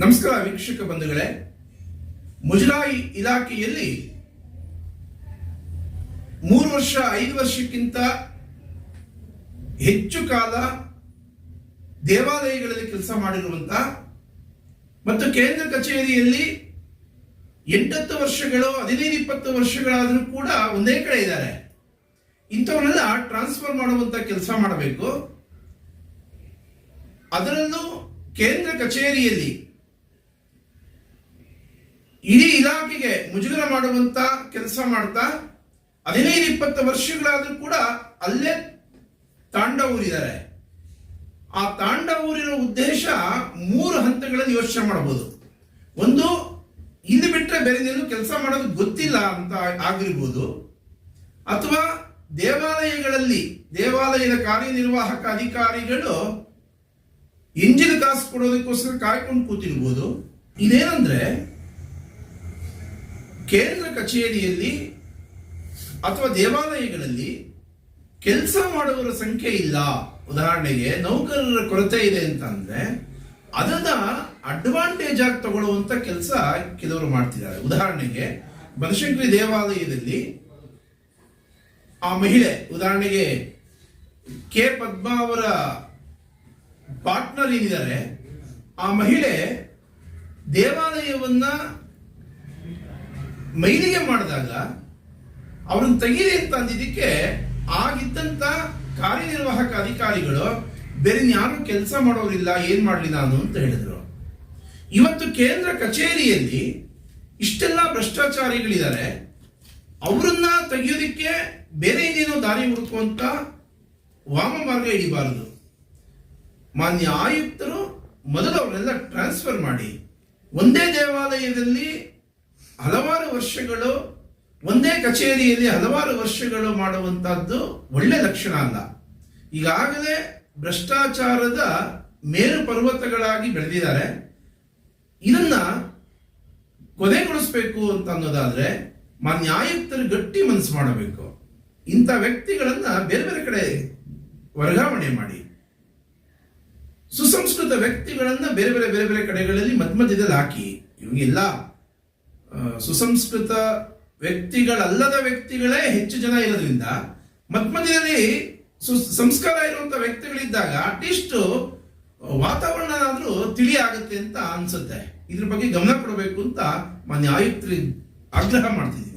ನಮಸ್ಕಾರ ವೀಕ್ಷಕ ಬಂಧುಗಳೇ. ಮುಜರಾಯಿ ಇಲಾಖೆಯಲ್ಲಿ ಮೂರು ವರ್ಷ, ಐದು ವರ್ಷಕ್ಕಿಂತ ಹೆಚ್ಚು ಕಾಲ ದೇವಾಲಯಗಳಲ್ಲಿ ಕೆಲಸ ಮಾಡಿರುವಂತ ಮತ್ತು ಕೇಂದ್ರ ಕಚೇರಿಯಲ್ಲಿ ಎಂಟತ್ತು ವರ್ಷಗಳು, ಹದಿನೈದು, ಇಪ್ಪತ್ತು ವರ್ಷಗಳಾದರೂ ಕೂಡ ಒಂದೇ ಕಡೆ ಇದ್ದಾರೆ. ಇಂಥವನ್ನೆಲ್ಲ ಟ್ರಾನ್ಸ್ಫರ್ ಮಾಡುವಂತ ಕೆಲಸ ಮಾಡಬೇಕು. ಅದರಲ್ಲೂ ಕೇಂದ್ರ ಕಚೇರಿಯಲ್ಲಿ ಇಡೀ ಇಲಾಖೆಗೆ ಮುಜುಗರ ಮಾಡುವಂತ ಕೆಲಸ ಮಾಡ್ತಾ ಹದಿನೈದು, ಇಪ್ಪತ್ತು ವರ್ಷಗಳಾದ್ರೂ ಕೂಡ ಅಲ್ಲೇ ತಾಂಡ ಊರಿದ್ದಾರೆ. ಆ ತಾಂಡ ಊರಿನ ಉದ್ದೇಶ ಮೂರು ಹಂತಗಳಲ್ಲಿ ಯೋಚನೆ ಮಾಡಬಹುದು ಒಂದು, ಇಲ್ಲಿ ಬಿಟ್ಟರೆ ಬೇರೆ ಎಲ್ಲೂ ಕೆಲಸ ಮಾಡೋದು ಗೊತ್ತಿಲ್ಲ ಅಂತ ಆಗಿರ್ಬೋದು. ಅಥವಾ ದೇವಾಲಯಗಳಲ್ಲಿ, ದೇವಾಲಯದ ಕಾರ್ಯನಿರ್ವಾಹಕ ಅಧಿಕಾರಿಗಳು ಇಂಜಿನ್ ಕಾಸು ಕೊಡೋದಕ್ಕೋಸ್ಕರ ಕಾಯ್ಕೊಂಡು ಕೂತಿರ್ಬೋದು. ಇದೇನಂದ್ರೆ ಕೇಂದ್ರ ಕಚೇರಿಯಲ್ಲಿ ಅಥವಾ ದೇವಾಲಯಗಳಲ್ಲಿ ಕೆಲಸ ಮಾಡುವವರ ಸಂಖ್ಯೆ ಇಲ್ಲ. ಉದಾಹರಣೆಗೆ ನೌಕರರ ಕೊರತೆ ಇದೆ ಅಂತ ಅಂದ್ರೆ ಅದನ್ನ ಅಡ್ವಾಂಟೇಜ್ ಆಗಿ ತಗೊಳ್ಳುವಂತ ಕೆಲಸ ಕೆಲವರು ಮಾಡ್ತಿದ್ದಾರೆ. ಉದಾಹರಣೆಗೆ ಬನಶಂಕರಿ ದೇವಾಲಯದಲ್ಲಿ ಆ ಮಹಿಳೆ, ಉದಾಹರಣೆಗೆ ಕೆ ಪದ್ಮಾ ಅವರ ಪಾರ್ಟ್ನರ್ ಏನಿದ್ದಾರೆ, ಆ ಮಹಿಳೆ ದೇವಾಲಯವನ್ನ ಮೈಲಿಗೆ ಮಾಡಿದಾಗ ಅವ್ರನ್ನ ತೆಗೀರಿ ಅಂತ ಅಂದಿದ್ದಕ್ಕೆ ಆಗಿದ್ದಂತ ಕಾರ್ಯನಿರ್ವಾಹಕ ಅಧಿಕಾರಿಗಳು, ಬೇರೆ ಯಾರು ಕೆಲಸ ಮಾಡೋರಿಲ್ಲ, ಏನು ಮಾಡಲಿ ನಾನು ಅಂತ ಹೇಳಿದರು. ಇವತ್ತು ಕೇಂದ್ರ ಕಚೇರಿಯಲ್ಲಿ ಇಷ್ಟೆಲ್ಲ ಭ್ರಷ್ಟಾಚಾರಿಗಳಿದ್ದಾರೆ, ಅವರನ್ನ ತೆಗೆಯೋದಿಕ್ಕೆ ಬೇರೆ ಇನ್ನೇನೋ ದಾರಿ ಹುಡುಕುವಂತ ವಾಮ ಮಾರ್ಗ ಹಿಡಿಬಾರದು. ಮಾನ್ಯ ಆಯುಕ್ತರು ಮೊದಲು ಅವರೆಲ್ಲ ಟ್ರಾನ್ಸ್ಫರ್ ಮಾಡಿ, ಒಂದೇ ದೇವಾಲಯದಲ್ಲಿ ಹಲವಾರು ವರ್ಷಗಳು ಒಂದೇ ಕಚೇರಿಯಲ್ಲಿ ಹಲವಾರು ವರ್ಷಗಳು ಮಾಡುವಂತಹದ್ದು ಒಳ್ಳೆ ಲಕ್ಷಣ ಅಲ್ಲ. ಈಗಾಗಲೇ ಭ್ರಷ್ಟಾಚಾರದ ಮೇರು ಪರ್ವತಗಳಾಗಿ ಬೆಳೆದಿದ್ದಾರೆ. ಇದನ್ನ ಕೊನೆಗೊಳಿಸಬೇಕು ಅಂತ ಅನ್ನೋದಾದ್ರೆ ಮಾನ್ಯ ಆಯುಕ್ತರು ಗಟ್ಟಿ ಮನಸ್ಸು ಮಾಡಬೇಕು. ಇಂಥ ವ್ಯಕ್ತಿಗಳನ್ನ ಬೇರೆ ಬೇರೆ ಕಡೆ ವರ್ಗಾವಣೆ ಮಾಡಿ. ಸುಸಂಸ್ಕೃತ ವ್ಯಕ್ತಿಗಳನ್ನ ಬೇರೆ ಬೇರೆ ಬೇರೆ ಬೇರೆ ಕಡೆಗಳಲ್ಲಿ ಮಧ್ಯ ಮಧ್ಯದಲ್ಲಿ ಹಾಕಿ. ಇವಾಗೆಲ್ಲ ಸುಸಂಸ್ಕೃತ ವ್ಯಕ್ತಿಗಳಲ್ಲದ ವ್ಯಕ್ತಿಗಳೇ ಹೆಚ್ಚು ಜನ ಇರೋದ್ರಿಂದ ಮಧ್ಯ ಮಧ್ಯದಲ್ಲಿ ಸಂಸ್ಕಾರ ಇರುವಂತ ವ್ಯಕ್ತಿಗಳಿದ್ದಾಗ ಅಟ್ಲೀಸ್ಟ್ ವಾತಾವರಣ ಆದರೂ ತಿಳಿ ಆಗುತ್ತೆ ಅಂತ ಅನ್ಸುತ್ತೆ. ಇದ್ರ ಬಗ್ಗೆ ಗಮನ ಕೊಡಬೇಕು ಅಂತ ಮಾನ್ಯ ಆಯುಕ್ತರಿಗೆ ಆಗ್ರಹ ಮಾಡ್ತಿದ್ದೀನಿ.